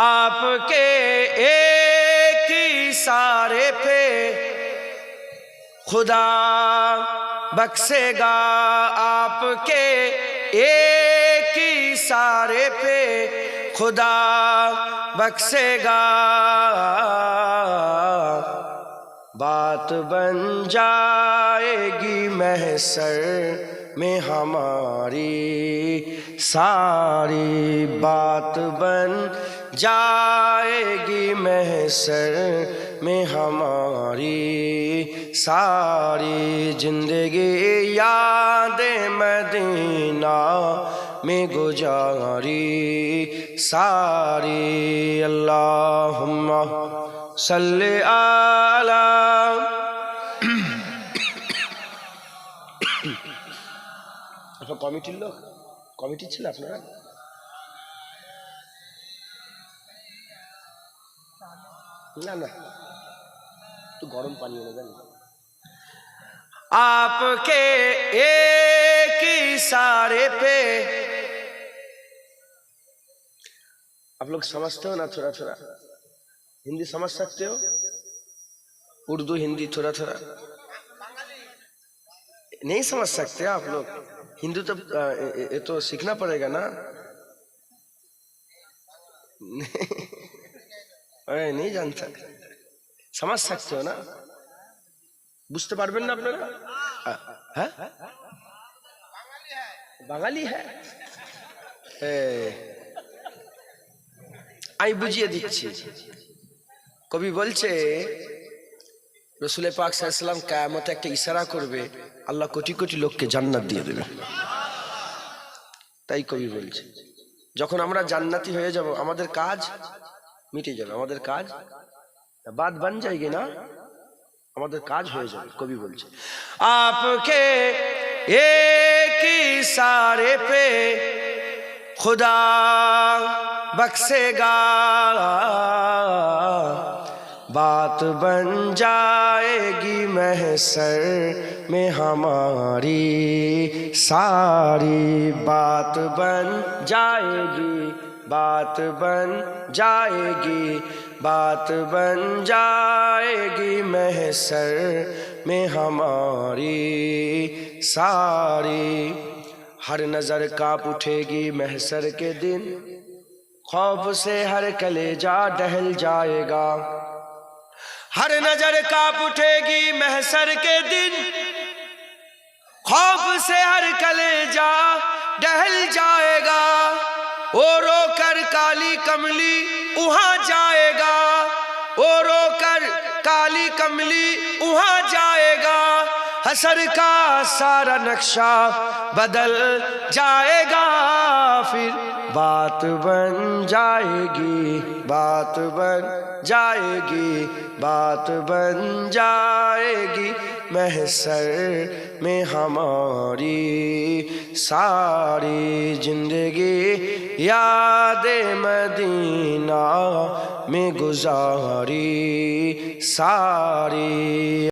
आपके एक सारे पे खुदा बख्शेगा आपके एक सारे पे खुदा बख्शेगा। बात बन जाएगी महसर में हमारी सारी बात बन जाएगी महसर में हमारी सारी जिंदगी याद मदीना में गुजारी सारी अल्लाहुम्मा सल्ले आला আপনার কমিটির লোক কমিটি ছিল আপনারা না না একটু গরম পানি এনে দেন आपके एक ही सारे पे आप लोग समझते हो ना थोड़ा थोड़ा हिंदी समझ सकते हो उर्दू हिंदी थोड़ा थोड़ा नहीं समझ सकते आप लोग हिंदू तो अ, ये ये तो सीखना पड़ेगा ना अरे नहीं जानता समझ सकते हो ना বুঝতে পারবেন না আপনারা আ, হ্যাঁ বাঙালি হ্যাঁ এ, আমি বুঝিয়ে দিচ্ছি কবি বলছে রসুলের পাক সাল্লাম কায়ামতে একটা ইশারা করবে আল্লাহ কোটি কোটি লোককে জান্নাত দিয়ে দেবে তাই কবি বলছে যখন আমরা জান্নাতি হয়ে যাব আমাদের কাজ মিটে যাবে আমাদের কাজ বাদ বান যায়গে না আমাদের কাজ হয়ে যাবে কবি বলছে আপকে এক ही सारे पे खुदा बख्शेगा बात बन जाएगी महसर में हमारी सारी बात बन जाएगी बात बन जाएगी, बात बन जाएगी महसर में हमारी सारी। हर नज़र काप उठेगी महसर के दिन, खौफ से हर कलेजा डहल जाएगा। हर नज़र काप उठेगी महसर के दिन, खौफ से हर कलेजा डहल जाएगा। ओ काली कमली वहाँ जाएगा। ओ रोकर काली कमली वहाँ जाएगा। हसर का सारा नक्शा बदल जाएगा, फिर बात बन जाएगी, बात बन जाएगी, बात बन जाएगी, महसर में हमारी सारी ज़िंदगी, याद मदीना में गुजारी सारी।